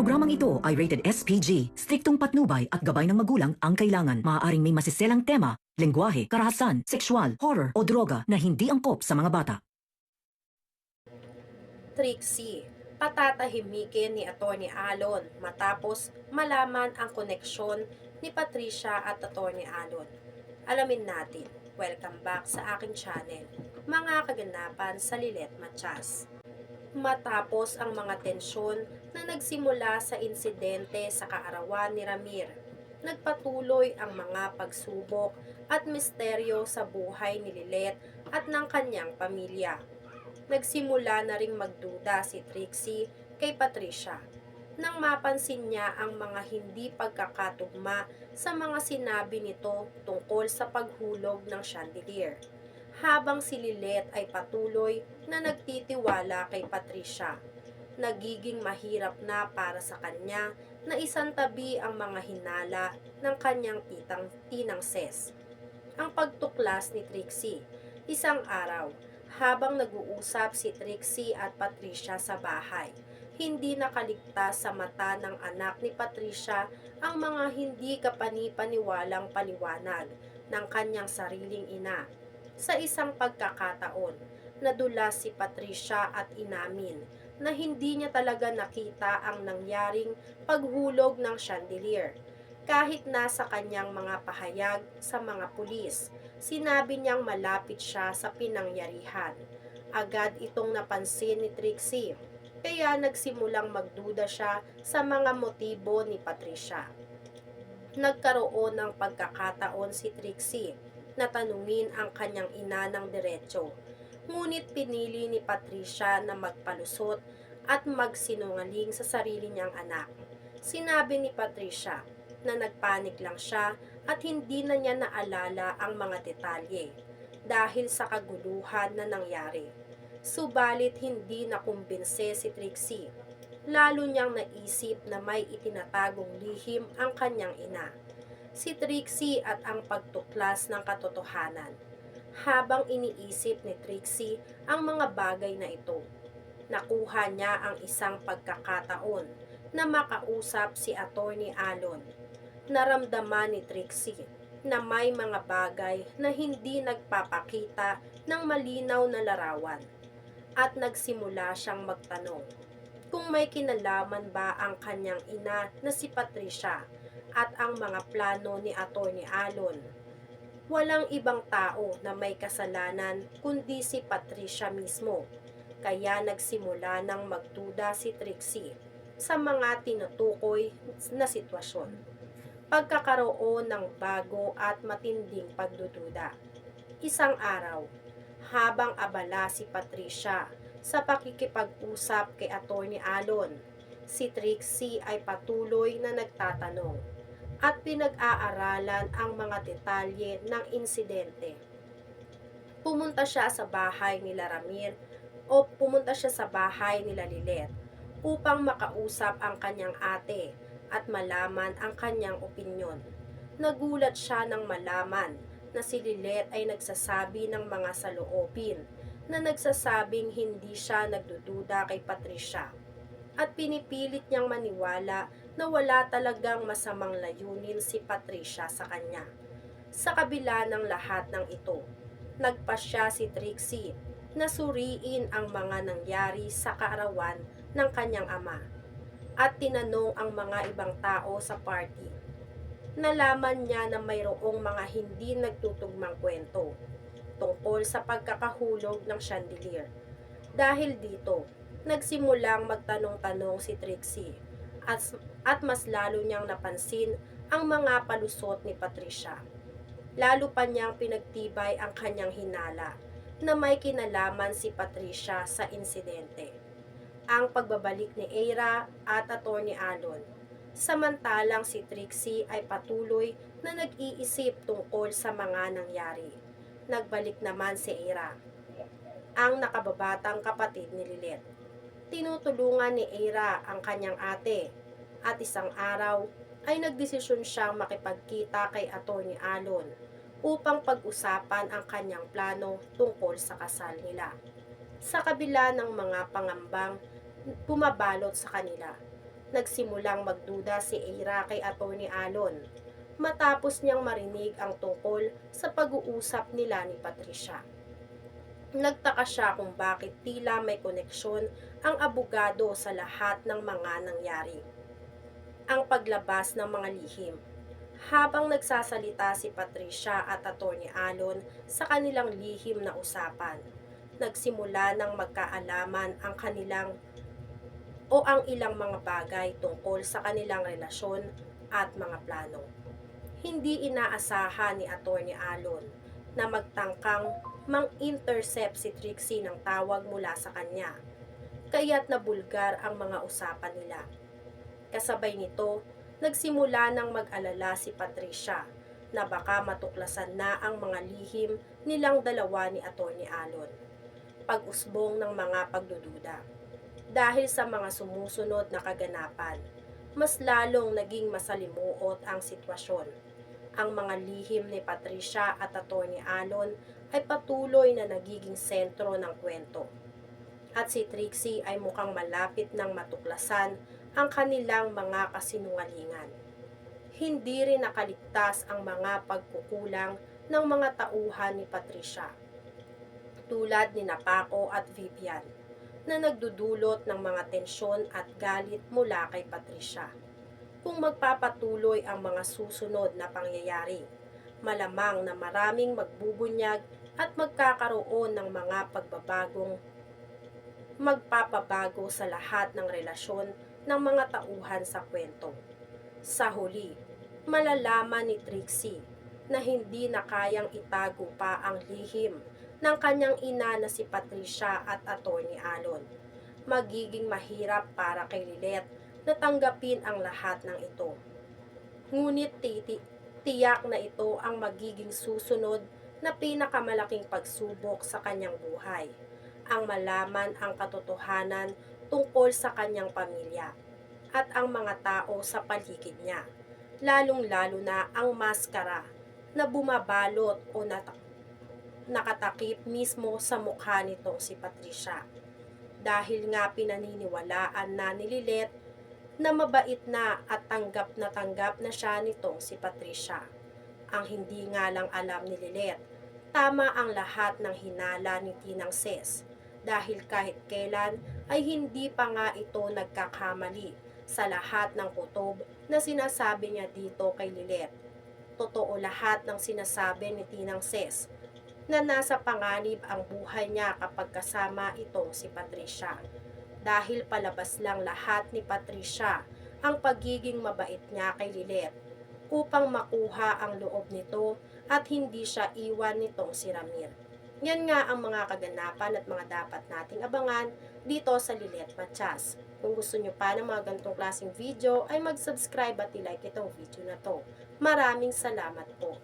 programang ito ay rated SPG. Striktong patnubay at gabay ng magulang ang kailangan. Maaaring may masiselang tema, lengguwahe, karahasan, sexual, horror o droga na hindi angkop sa mga bata. Trixie, patatahimikin ni Attorney Alon matapos malaman ang koneksyon ni Patricia at Attorney Alon. Alamin natin. Welcome back sa aking channel, mga kaganapan sa Lilet Machas. Matapos ang mga tensyon na nagsimula sa insidente sa kaarawan ni Ramir, nagpatuloy ang mga pagsubok at misteryo sa buhay ni Lilet at ng kanyang pamilya. Nagsimula na ring magduda si Trixie kay Patricia. Nang mapansin niya ang mga hindi pagkakatugma sa mga sinabi nito tungkol sa paghulog ng chandelier. Habang si Lilet ay patuloy na nagtitiwala kay Patricia, nagiging mahirap na para sa kanya na isantabi ang mga hinala ng kanyang titang tinang ses. Ang pagtuklas ni Trixie, isang araw, habang nag-uusap si Trixie at Patricia sa bahay. Hindi nakaligtas sa mata ng anak ni Patricia ang mga hindi kapanipaniwalang paliwanag ng kanyang sariling ina. Sa isang pagkakataon, nadulas si Patricia at inamin na hindi niya talaga nakita ang nangyaring paghulog ng chandelier. Kahit nasa kanyang mga pahayag sa mga pulis, sinabi niyang malapit siya sa pinangyarihan. Agad itong napansin ni Trixie, kaya nagsimulang magduda siya sa mga motibo ni Patricia. Nagkaroon ng pagkakataon si Trixie na tanungin ang kanyang ina ng diretsyo. Ngunit pinili ni Patricia na magpalusot at magsinungaling sa sarili niyang anak. Sinabi ni Patricia na nagpanik lang siya at hindi na niya naalala ang mga detalye dahil sa kaguluhan na nangyari. Subalit hindi nakumbinse si Trixie. Lalo niyang naisip na may itinatagong lihim ang kanyang ina. Si Trixie at ang pagtuklas ng katotohanan. Habang iniisip ni Trixie ang mga bagay na ito, nakuha niya ang isang pagkakataon na makausap si Attorney Alon naramdaman ni Trixie na may mga bagay na hindi nagpapakita ng malinaw na larawan at nagsimula siyang magtanong kung may kinalaman ba ang kanyang ina na si Patricia at ang mga plano ni Attorney Alon. Walang ibang tao na may kasalanan kundi si Patricia mismo, kaya nagsimula ng magduda si Trixie sa mga tinutukoy na sitwasyon. Pagkakaroon ng bago at matinding pagdududa. Isang araw, habang abala si Patricia sa pakikipag-usap kay Attorney Alon, si Trixie ay patuloy na nagtatanong at pinag-aaralan ang mga detalye ng insidente. Pumunta siya sa bahay nila Ramir o pumunta siya sa bahay nila Lilet upang makausap ang kanyang ate at malaman ang kanyang opinyon. Nagulat siya nang malaman na si Lilet ay nagsasabi ng mga saloobin na nagsasabing hindi siya nagdududa kay Patricia at pinipilit niyang maniwala na wala talagang masamang layunin si Patricia sa kanya. Sa kabila ng lahat ng ito, nagpasya si Trixie na suriin ang mga nangyari sa kaarawan ng kanyang ama at tinanong ang mga ibang tao sa party. Nalaman niya na mayroong mga hindi nagtutugmang kwento tungkol sa pagkakahulog ng chandelier. Dahil dito, nagsimulang magtanong-tanong si Trixie at, at mas lalo niyang napansin ang mga palusot ni Patricia. Lalo pa niyang pinagtibay ang kanyang hinala na may kinalaman si Patricia sa insidente ang pagbabalik ni Eira at Attorney Alon. Samantalang si Trixie ay patuloy na nag-iisip tungkol sa mga nangyari. Nagbalik naman si Eira, ang nakababatang kapatid ni Lilet. Tinutulungan ni Eira ang kanyang ate at isang araw ay nagdesisyon siyang makipagkita kay Attorney Alon upang pag-usapan ang kanyang plano tungkol sa kasal nila. Sa kabila ng mga pangambang pumabalot sa kanila. Nagsimulang magduda si Ira kay Atty. Alon matapos niyang marinig ang tungkol sa pag-uusap nila ni Patricia. Nagtaka siya kung bakit tila may koneksyon ang abogado sa lahat ng mga nangyari. Ang paglabas ng mga lihim. Habang nagsasalita si Patricia at Atty. Alon sa kanilang lihim na usapan, nagsimula ng magkaalaman ang kanilang o ang ilang mga bagay tungkol sa kanilang relasyon at mga plano. Hindi inaasahan ni Atty. Alon na magtangkang mang-intercept si Trixie ng tawag mula sa kanya, kaya't nabulgar ang mga usapan nila. Kasabay nito, nagsimula ng mag-alala si Patricia na baka matuklasan na ang mga lihim nilang dalawa ni Atty. Alon. Pag-usbong ng mga pagdududa. Dahil sa mga sumusunod na kaganapan, mas lalong naging masalimuot ang sitwasyon. Ang mga lihim ni Patricia at Atty. Alon ay patuloy na nagiging sentro ng kwento. At si Trixie ay mukhang malapit ng matuklasan ang kanilang mga kasinungalingan. Hindi rin nakaligtas ang mga pagkukulang ng mga tauhan ni Patricia. Tulad ni Napako at Vivian na nagdudulot ng mga tensyon at galit mula kay Patricia. Kung magpapatuloy ang mga susunod na pangyayari, malamang na maraming magbubunyag at magkakaroon ng mga pagbabagong magpapabago sa lahat ng relasyon ng mga tauhan sa kwento. Sa huli, malalaman ni Trixie na hindi na kayang itago pa ang lihim ng kanyang ina na si Patricia at Atty. Alon. Magiging mahirap para kay Lilet na tanggapin ang lahat ng ito. Ngunit titi, tiyak na ito ang magiging susunod na pinakamalaking pagsubok sa kanyang buhay. Ang malaman ang katotohanan tungkol sa kanyang pamilya at ang mga tao sa paligid niya, lalong-lalo na ang maskara na bumabalot o nata- nakatakip mismo sa mukha nitong si Patricia. Dahil nga pinaniniwalaan na ni Lilet na mabait na at tanggap na tanggap na siya nitong si Patricia. Ang hindi nga lang alam ni Lilet, tama ang lahat ng hinala ni Tinang Ses dahil kahit kailan ay hindi pa nga ito nagkakamali sa lahat ng kutob na sinasabi niya dito kay Lilet. Totoo lahat ng sinasabi ni Tinang Ses na nasa panganib ang buhay niya kapag kasama itong si Patricia. Dahil palabas lang lahat ni Patricia ang pagiging mabait niya kay Lilet upang makuha ang loob nito at hindi siya iwan nitong si Ramir. Yan nga ang mga kaganapan at mga dapat nating abangan dito sa Lilet Machas. Kung gusto nyo pa ng mga ganitong klaseng video ay mag-subscribe at i-like itong video na to. Maraming salamat po.